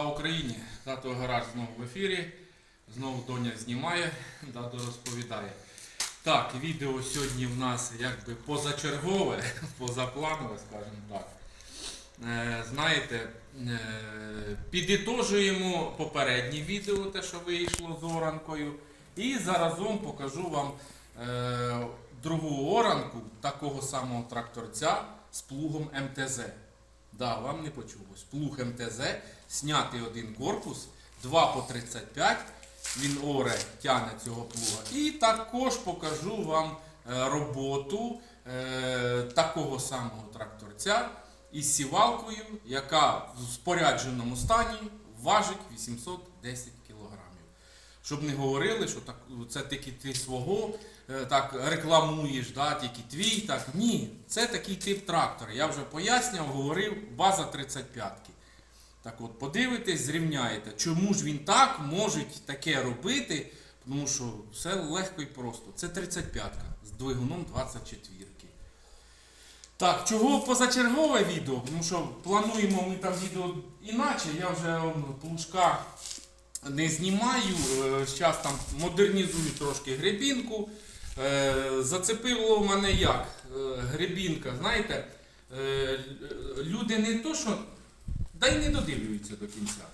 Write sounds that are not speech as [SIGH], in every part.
Слава Україні! Тато гараж знову в ефірі. Знову доня знімає, [LAUGHS] тато розповідає. Так, відео сьогодні в нас якби позачергове, [LAUGHS] позапланове, скажімо так. Е, знаєте, е, підітожуємо попереднє відео, те, що вийшло з оранкою. І заразом покажу вам е, другу оранку такого самого тракторця з плугом МТЗ. Да, вам не почулось. Плуг МТЗ, снятий один корпус, 2 по 35. Він оре тягне цього плуга. І також покажу вам е, роботу е, такого самого тракторця із сівалкою, яка в спорядженому стані важить 810 кг. Щоб не говорили, що так, це тільки ти свого е, так рекламуєш, да, тільки твій. Так. Ні, це такий тип трактора. Я вже пояснював, говорив, база 35-ки. Так от, подивитесь, зрівняєте, чому ж він так може таке робити, тому що все легко і просто. Це 35-ка з двигуном 24-ки. Так, чого позачергове відео? Тому що плануємо ми там відео іначе. Я вже плужка не знімаю. Зараз там модернізую трошки гребінку. Е, Зацепило в мене як? Е, Гребінка, знаєте, е, люди не то, що да й не додивлюються до кінця.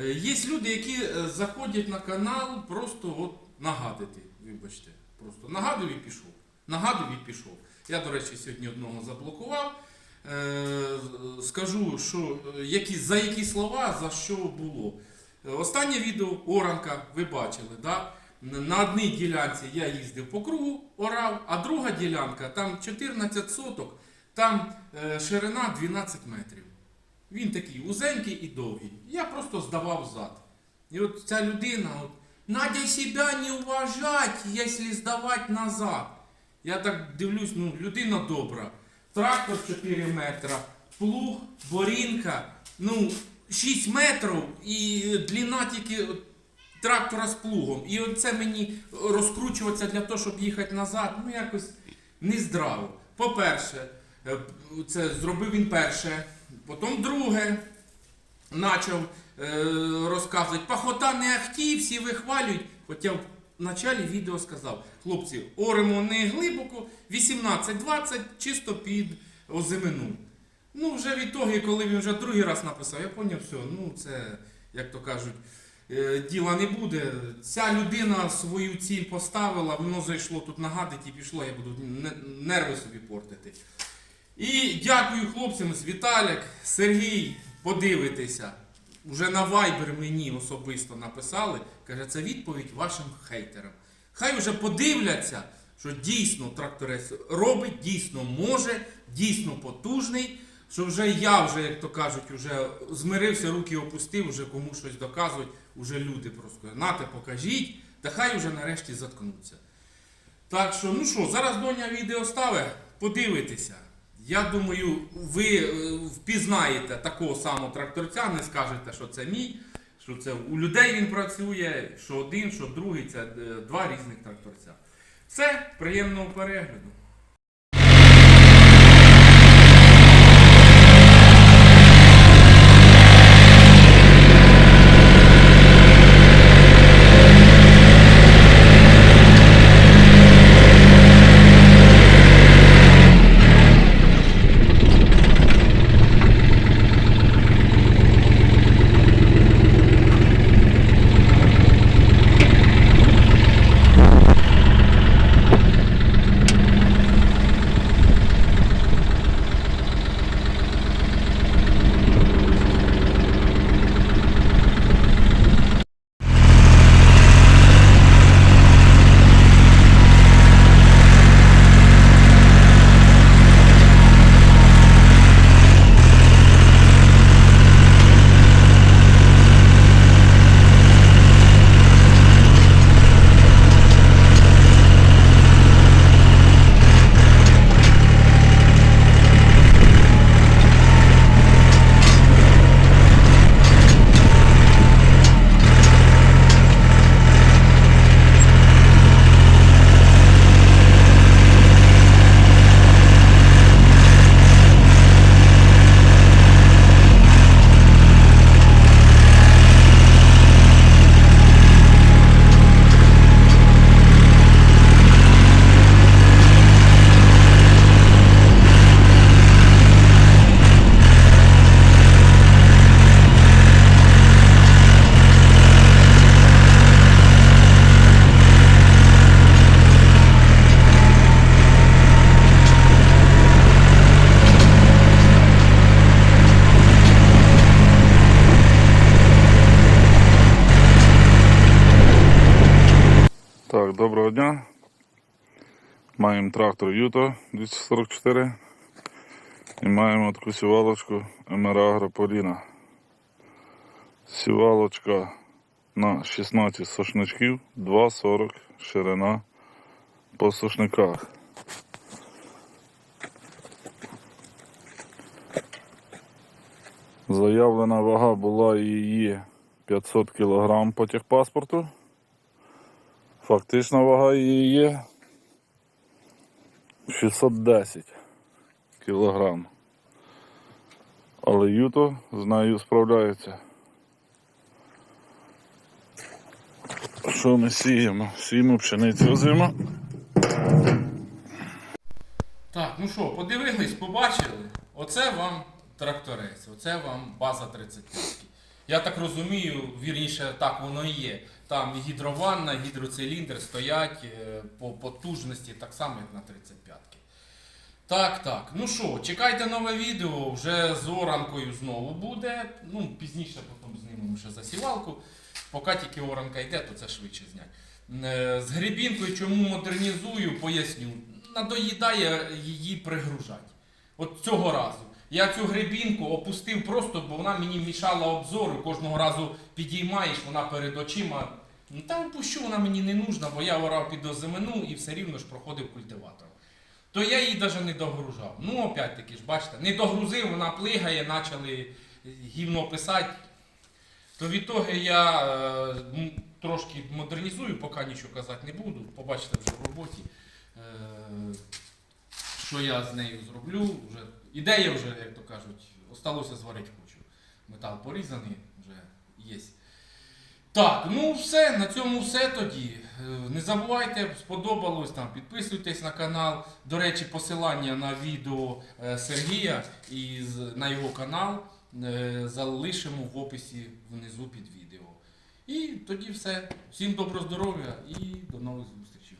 Е, Є люди, які е, заходять на канал просто от нагадати. Вибачте, просто нагадую і пішов. Нагадую і пішов. Я, до речі, сьогодні одного заблокував. Е, Скажу, що е, які, за які слова, за що було. Е, Останнє відео Оранка, ви бачили, да? на одній ділянці я їздив по кругу, орав, а друга ділянка, там 14 соток, там е, ширина 12 метрів. Він такий узенький і довгий. Я просто здавав зад. І от ця людина, от, Надя себе не уважать, якщо здавати назад. Я так дивлюсь, ну, людина добра. Трактор 4 метра, плуг, борінка, ну, 6 метрів і длина тільки трактора з плугом. І оце мені розкручуватися для того, щоб їхати назад, ну якось нездраво. По-перше, е, це зробив він перше, потім друге почав е, розказувати. Пахота не ахті, всі вихвалюють. Хоча в началі відео сказав, хлопці, оремо не глибоко, 18-20, чисто під озимину. Ну, вже відтоді, коли він вже другий раз написав, я зрозумів, все, ну це, як то кажуть, е, діла не буде. Ця людина свою ціль поставила, воно зайшло тут нагадить і пішло, я буду нерви собі портити. І дякую хлопцям з Віталік, Сергій, подивитися. Уже на Viber мені особисто написали. Каже, це відповідь вашим хейтерам. Хай вже подивляться, що дійсно тракторець робить, дійсно може, дійсно потужний. Що вже я вже, як то кажуть, вже змирився, руки опустив, вже комусь щось доказують, вже люди просто нате, покажіть, та хай вже нарешті заткнуться. Так що, ну що, зараз доня відео ставить, подивитися. Я думаю, ви е, впізнаєте такого самого тракторця, не скажете, що це мій, що це у людей він працює, що один, що другий, це е, два різних тракторця. Все, приємного перегляду. Доброго дня. Маємо трактор Юто 244 і маємо таку сівалочку Емерагро Поліна. Сівалочка на 16 сошничків, 2,40 ширина по сошниках. Заявлена вага була її 500 кг по техпаспорту. Фактична вага її є 610 кілограм. Але Юто з нею справляється. Що ми сіємо? Сіємо пшеницю озимо. Так, ну що, подивились, побачили. Оце вам тракторець, оце вам база 35. Я так розумію, вірніше, так воно і є. Там і гідрованна, і гідроциліндр стоять е, по потужності так само, як на 35-ки. Так, так. Ну що, чекайте нове відео, вже з оранкою знову буде. Ну, пізніше потім знімемо ще засівалку. Поки тільки оранка йде, то це швидше знять. Е, З грибінкою чому модернізую, поясню. Надоїдає її пригружати. От цього разу. Я цю грибінку опустив просто, бо вона мені мішала обзору. Кожного разу підіймаєш, вона перед очима. Ну та опущу, вона мені не нужна, бо я орав під озимину і все рівно ж проходив культиватором. То я її навіть не догружав. Ну, опять-таки ж, бачите, не догрузив, вона плигає, почали гівно писати. То від того я е, трошки модернізую, поки нічого казати не буду. Побачите вже в роботі, е, що я з нею зроблю. Вже, ідея вже, як то кажуть, осталося зварити хочу. Метал порізаний, вже є. Так, ну все, на цьому все тоді. Е, Не забувайте, сподобалось там, підписуйтесь на канал. До речі, посилання на відео е, Сергія і на його канал е, залишимо в описі внизу під відео. І тоді все. Всім доброго здоров'я і до нових зустрічей.